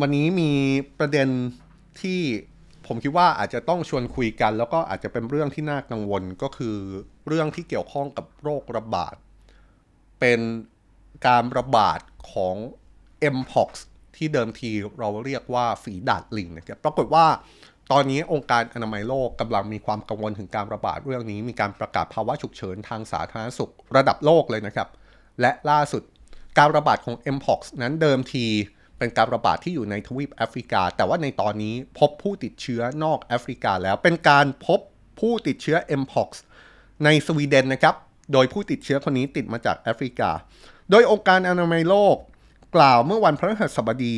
วันนี้มีประเด็นที่ผมคิดว่าอาจจะต้องชวนคุยกัน แล้วก็อาจจะเป็นเรื่องที่น่ากังวลก็คือเรื่องที่เกี่ยวข้องกับโรคระบาด เป็นการระบาดของ mpox ที่เดิมทีเราเรียกว่าฝีดาดลิงนะครับปรากฏว่าตอนนี้องค์การอนามัยโลกกำลังมีความกังวลถึงการระบาดเรื่องนี้ มีการประกาศภาวะฉุกเฉินทางสาธารณสุขระดับโลกเลยนะครับ และล่าสุดการระบาดของ mpox นั้นเดิมที เป็นการระบาดที่อยู่ในทวีปแอฟริกา แต่ว่าในตอนนี้พบผู้ติดเชื้อนอกแอฟริกาแล้วเป็นการพบผู้ติดเชื้อ mpox ในสวีเดนนะครับ โดยผู้ติดเชื้อคนนี้ติดมาจากแอฟริกา โดยองค์การอนามัยโลกกล่าวเมื่อวันพฤหัสบดี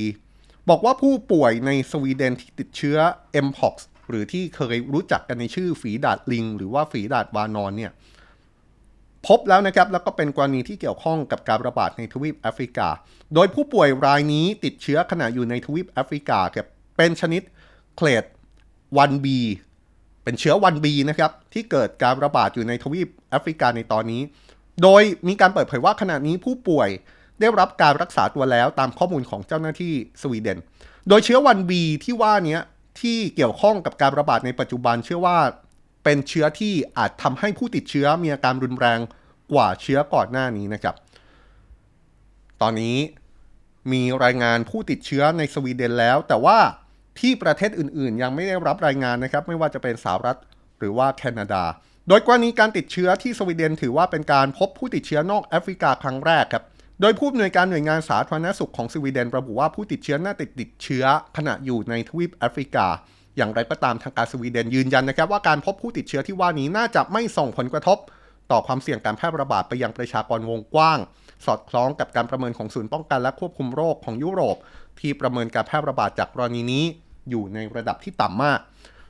บอกว่าผู้ป่วยในสวีเดนที่ติดเชื้อ mpox หรือที่เคยรู้จักกันในชื่อฝีดาดลิง หรือว่าฝีดาดวานอนเนี่ย พบแล้วนะครับแล้วก็เป็นกรณีที่เกี่ยวข้องกับการระบาดในทวีปแอฟริกา โดยผู้ป่วยรายนี้ติดเชื้อขณะอยู่ในทวีปแอฟริกาครับเป็นชนิดเคลด 1B เป็นเชื้อ 1B นะครับที่เกิดการระบาดอยู่ในทวีปแอฟริกาในตอนนี้ โดยมีการเปิดเผยว่าขณะนี้ผู้ป่วยได้รับการรักษาตัวแล้วตามข้อมูลของเจ้าหน้าที่สวีเดน โดยเชื้อ 1B ที่ว่านี้ที่เกี่ยวข้องกับการระบาดในปัจจุบันเชื่อว่าเป็นเชื้อที่อาจทำให้ผู้ติดเชื้อมีอาการรุนแรง กว่าเชื้อก่อนหน้านี้นะครับ ตอนนี้มีรายงานผู้ติดเชื้อในสวีเดนแล้ว แต่ว่าที่ประเทศอื่นๆ ยังไม่ได้รับรายงานนะครับ ไม่ว่าจะเป็นสหรัฐหรือว่าแคนาดา โดยกรณีการติดเชื้อที่สวีเดนถือว่าเป็นการพบผู้ติดเชื้อนอกแอฟริกาครั้งแรกครับ โดยผู้อำนวยการหน่วยงานสาธารณสุขของสวีเดนระบุว่าผู้ติดเชื้อน่าติดติดเชื้อขณะอยู่ในทวีปแอฟริกา อย่างไรก็ตามทางการสวีเดนยืนยันนะครับว่าการพบผู้ติดเชื้อที่ว่านี้น่าจะไม่ส่งผลกระทบ ต่อความเสี่ยงการแพร่ระบาดไปยังประชากรวงกว้าง สอดคล้องกับการประเมินของศูนย์ป้องกันและควบคุมโรคของยุโรป ที่ประเมินการแพร่ระบาดจากกรณีนี้ อยู่ในระดับที่ต่ำมาก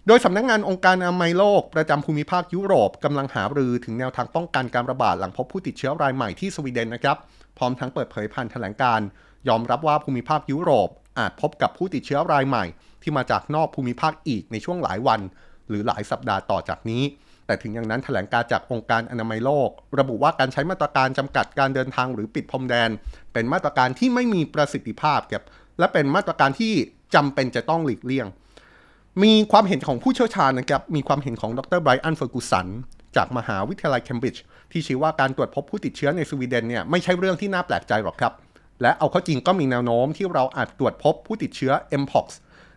โดยสำนักงงานองค์การอนามัยโลก ประจำภูมิภาคยุโรปกำลังหารือถึงแนวทางป้องกันการระบาดหลังพบผู้ติดเชื้อรายใหม่ที่สวีเดนนะครับพร้อมทั้งเปิดเผยผ่านแถลงการ ยอมรับว่าภูมิภาคยุโรป อาจพบกับผู้ติดเชื้อรายใหม่ ที่มาจากนอกภูมิภาคอีกในช่วงหลายวัน หรือหลายสัปดาห์ต่อจากนี้ แต่ถึงอย่างนั้นแถลงการจากองค์การอนามัยโลก ระบุว่าการใช้มาตรการจำกัดการเดินทางหรือปิดพรมแดน เป็นมาตรการที่ไม่มีประสิทธิภาพครับและเป็นมาตรการที่จำเป็นจะต้องหลีกเลี่ยง มีความเห็นของผู้เชี่ยวชาญนะครับมีความเห็นของดรไบรอันเฟอร์กูสันจากมหาวิทยาลัยเคมบริดจ์ที่ชี้ว่าการตรวจพบผู้ติดเชื้อในสวีเดนเนี่ยไม่ใช่เรื่องที่น่าแปลกใจหรอกครับ และเอาเข้าจริงก็มีแนวโน้มที่เราอาจตรวจพบผู้ติดเชื้อ mpox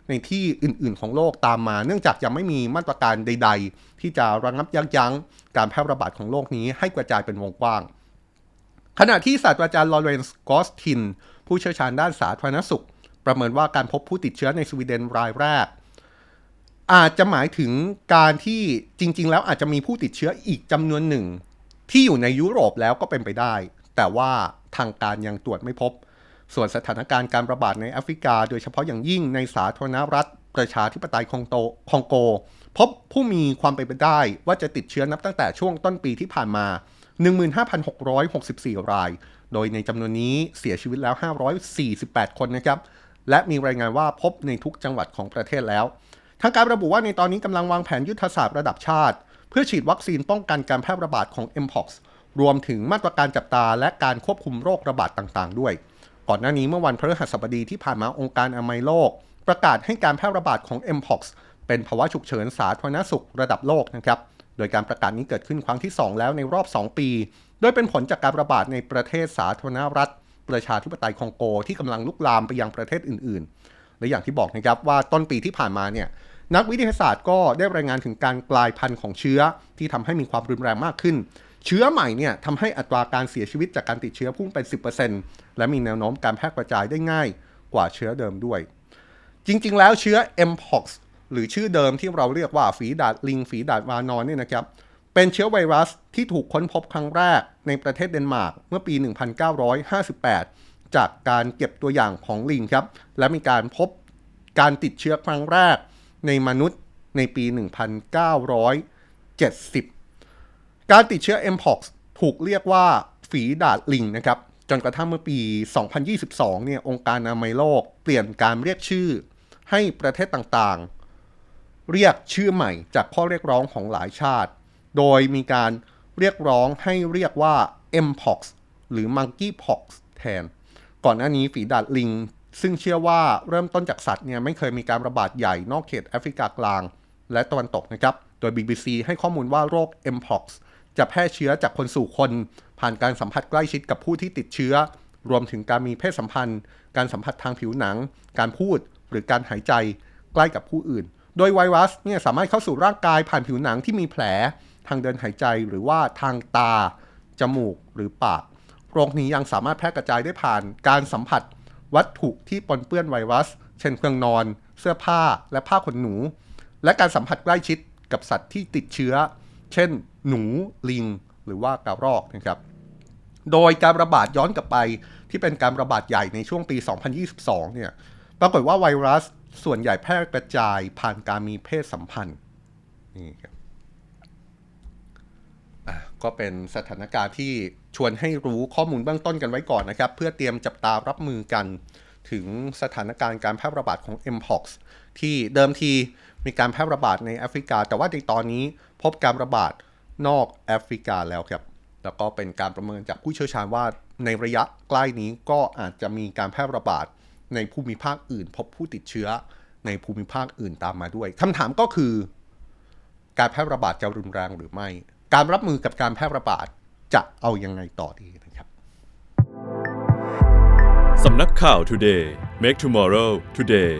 ในที่อื่นๆของโลกตามมา เนื่องจากยังไม่มีมาตรการใด ๆ ที่จะระงับยับยั้งการแพร่ระบาดของโรคนี้ให้กระจายเป็นวงกว้าง ขณะที่ศาสตราจารย์ลอเรนซ์กอสติน ผู้เชี่ยวชาญด้านสาธารณสุข ประเมินว่าการพบผู้ติดเชื้อในสวีเดนรายแรก อาจจะหมายถึงการที่จริง ๆ แล้วอาจจะมีผู้ติดเชื้ออีกจำนวนหนึ่ง ที่อยู่ในยุโรปแล้วก็เป็นไปได้ แต่ว่าทางการยังตรวจไม่พบ ส่วนสถานการณ์การระบาดในแอฟริกา โดยเฉพาะอย่างยิ่งในสาธารณรัฐ ประชาธิปไตยคองโตคองโก พบผู้มีความเป็นไปได้ว่าจะติดเชื้อนับตั้งแต่ช่วงต้นปีที่ผ่านมา 15,664 ราย โดยในจำนวนนี้เสียชีวิตแล้ว 548 คนนะครับ และมีรายงานว่าพบในทุกจังหวัดของประเทศแล้ว ทางการระบุว่าในตอนนี้กำลังวางแผนยุทธศาสตร์ระดับชาติ เพื่อฉีดวัคซีนป้องกันการแพร่ระบาดของ mpox รวมถึงมาตรการจับตาและการควบคุมโรคระบาดต่างๆ ด้วย ก่อนหน้านี้เมื่อวันพฤหัสบดีที่ผ่านมาองค์การอนามัยโลก ประกาศให้การแพร่ระบาดของ mpox เป็นภาวะฉุกเฉินสาธารณสุขระดับโลกนะครับ โดยการประกาศนี้เกิดขึ้นครั้งที่ 2 แล้วในรอบ 2 ปี โดยเป็นผลจากการระบาดในประเทศสาธารณรัฐ ประชาธิปไตยคองโกที่กำลังลุกลามไปยังประเทศอื่นๆ และอย่างที่บอกนะครับว่าต้นปีที่ผ่านมาเนี่ยนักวิทยาศาสตร์ก็ได้รายงานถึงการกลายพันธุ์ของเชื้อที่ทำให้มีความรุนแรงมากขึ้น เชื้อใหม่เนี่ยทำให้อัตราการเสียชีวิตจากการติดเชื้อพุ่งเป็น 10%และมีแนวโน้มการแพร่กระจายได้ง่ายกว่าเชื้อเดิมด้วย จริงๆ แล้วเชื้อ mpox หรือชื่อเดิมที่เราเรียกว่าฝีดาดลิงฝีดาดวานอนเนี่ยนะครับเป็นเชื้อไวรัสที่ถูกค้นพบครั้งแรกในประเทศเดนมาร์กเมื่อปี 1958 จากการเก็บตัวอย่างของลิงครับ และมีการพบการติดเชื้อครั้งแรกในมนุษย์ในปี 1970 การติดเชื้อ mpox ถูกเรียกว่าฝีดาดลิงนะครับ จนกระทั่งเมื่อปี 2022 เนี่ย องค์การอนามัยโลกเปลี่ยนการเรียกชื่อให้ประเทศต่างๆ เรียกชื่อใหม่จากข้อเรียกร้องของหลายชาติ โดยมีการเรียกร้องให้เรียกว่า mpox หรือ monkeypox แทน ก่อนหน้านี้ฝีดาดลิง ซึ่งเชื่อว่าเริ่มต้นจากสัตว์เนี่ยไม่เคยมีการระบาดใหญ่นอกเขตแอฟริกากลาง และตะวันตกนะครับ โดย BBC ให้ข้อมูลว่าโรค mpox จะแพร่เชื้อจากคนสู่คน ผ่านการสัมผัสใกล้ชิดกับผู้ที่ติดเชื้อ รวมถึงการมีเพศสัมพันธ์ การสัมผัสทางผิวหนัง การพูดหรือการหายใจใกล้กับผู้อื่น โดยไวรัสเนี่ยสามารถเข้าสู่ร่างกายผ่านผิวหนังที่มีแผล ทางเดินหายใจหรือว่าทางตา จมูกหรือปาก โรคนี้ยังสามารถแพร่กระจายได้ผ่านการสัมผัส วัตถุที่ปนเปื้อนไวรัส เช่นเครื่องนอน เสื้อผ้าและผ้าขนหนู และการสัมผัสใกล้ชิดกับสัตว์ที่ติดเชื้อ เช่นหนูลิง หรือว่ากระรอกนะครับโดยการระบาดย้อนกลับไปที่เป็นการระบาดใหญ่ในช่วงปี 2022 เนี่ยปรากฏว่าไวรัสส่วนใหญ่แพร่กระจายผ่านการมีเพศสัมพันธ์นี่ครับก็เป็นสถานการณ์ที่ชวนให้รู้ข้อมูลเบื้องต้นกันไว้ก่อนนะครับ เพื่อเตรียมจับตารับมือกันถึงสถานการณ์การแพร่ระบาดของ mpox ที่เดิมทีมีการแพร่ระบาดในแอฟริกา แต่ว่าในตอนนี้พบการระบาด นอกแอฟริกาแล้วครับ แล้วก็เป็นการประเมินจากผู้เชี่ยวชาญว่าในระยะใกล้นี้ก็อาจจะมีการแพร่ระบาดในภูมิภาคอื่น พบผู้ติดเชื้อในภูมิภาคอื่นตามมาด้วยคำถามก็คือ การแพร่ระบาดจะรุนแรงหรือไม่ การรับมือกับการแพร่ระบาดจะเอายังไงต่อดีนะครับสำนักข่าว Today Make Tomorrow Today